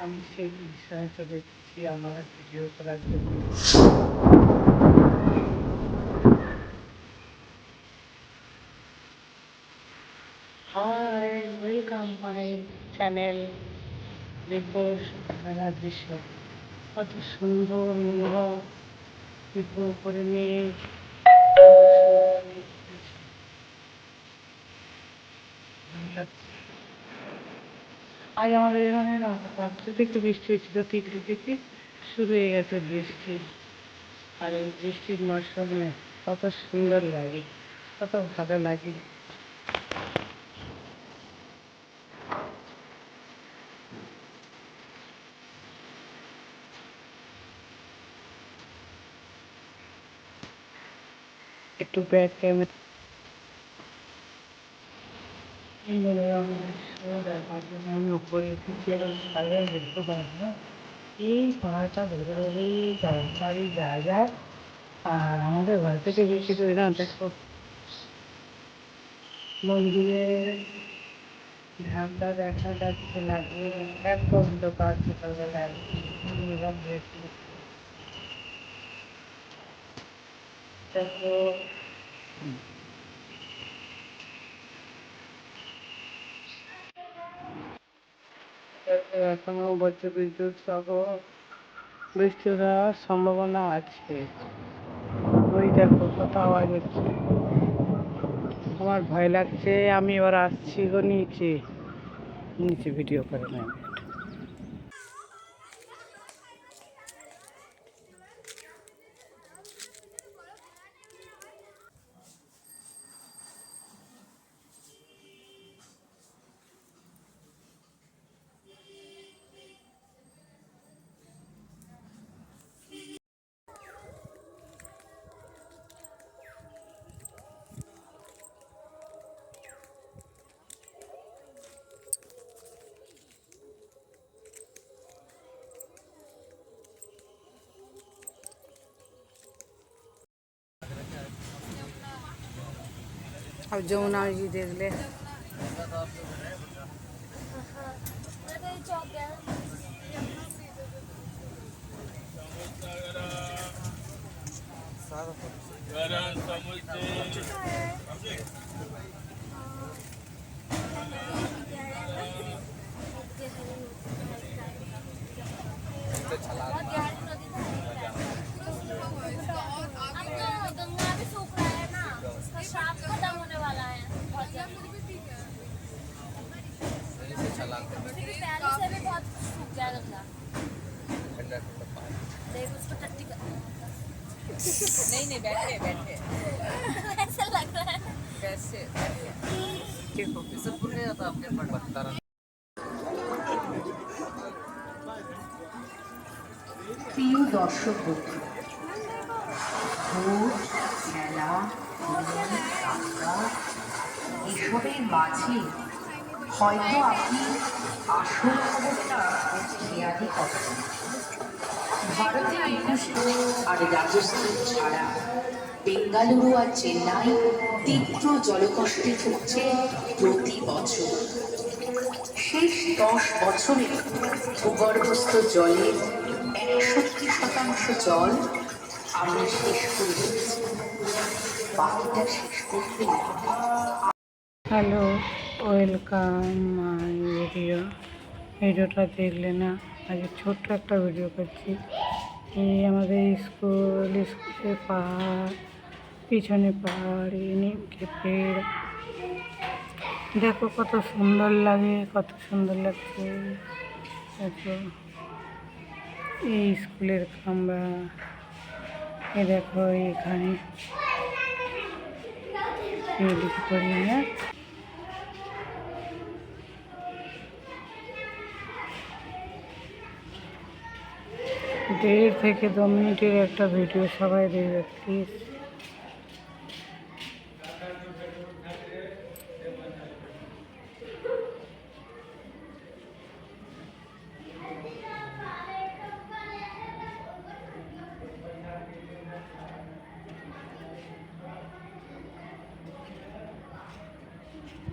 আমি সেই বিষয়ে চলে এসেছি আমার ভিডিও করার জন্য হাই ওয়েলকাম মাই চ্যানেল দেখো সকালবেলার দৃশ্য কত সুন্দর মনোরম দেখো উপরে মেঘ আজ আমাদের এখানে রাত্রিতে একটু বৃষ্টি হয়েছিল তিনটে থেকে শুরু হয়ে গেছে বৃষ্টি। আর এই বৃষ্টির মরশুমে কত সুন্দর লাগে, কত ভালো লাগে। একটু ব্যাক ক্যামেরা এই পাহাড়টা ধরে ধরেই চারি জায়গায় আর আমাদের ঘর থেকে বেশি দূরে না দেখো মন্দিরের ধাপটা দেখা যাচ্ছে না এক অন্ধকার সকালবেলায় নীরব হয়েছিল দেখো। দেখো এখনও বজ্র বিদ্যুৎ সহ বৃষ্টি হওয়ার সম্ভাবনা আছে। ওই দেখো কত আওয়াজ হচ্ছে। আমার ভয় লাগছে, আমি এবার আসছি গো নিচে। নিচে ভিডিও করে নেন अब जमुना जी देख ले भी सूख रहा है ना उसका श्राप खत्म होने वाला है बहुत जल्दी क्योंकि पहले से भी बहुत सूख गया गंगा देख उसको टट्टी कर नहीं नहीं बैठे बैठे ऐसा लग रहा है कैसे देखो सब भूल गया था अपने पट बता প্রিয় দর্শক বন্ধু ভোর খেলা ভ্রমণ, যাত্রা এসবের মাঝে হয়তো আপনি আসল করেন ভারতে একুশে আর রাজস্থান ছাড়া বেঙ্গালুরু আর চেন্নাই তীব্র জলকষ্টে ভুগছে প্রতি বছর শেষ দশ বছরে ভূগর্ভস্থ জলের একষট্টি শতাংশ জল আমরা শেষ করে দিয়েছি বাকিটা শেষ করতে হ্যালো ওয়েলকাম মাই ভিডিও ভিডিওটা দেখলে না, আজকে ছোট্ট একটা ভিডিও করছি। এই আমাদের স্কুল স্কুলের পাহাড় পিছনে পাহাড় নিমকে পেড় দেখো কত সুন্দর লাগে, কত সুন্দর লাগছে। দেখো, এই স্কুলের খাম্বা। এ দেখো এখানে করি না দেড় থেকে দু মিনিটের একটা ভিডিও সবাই দেখবে প্লিজ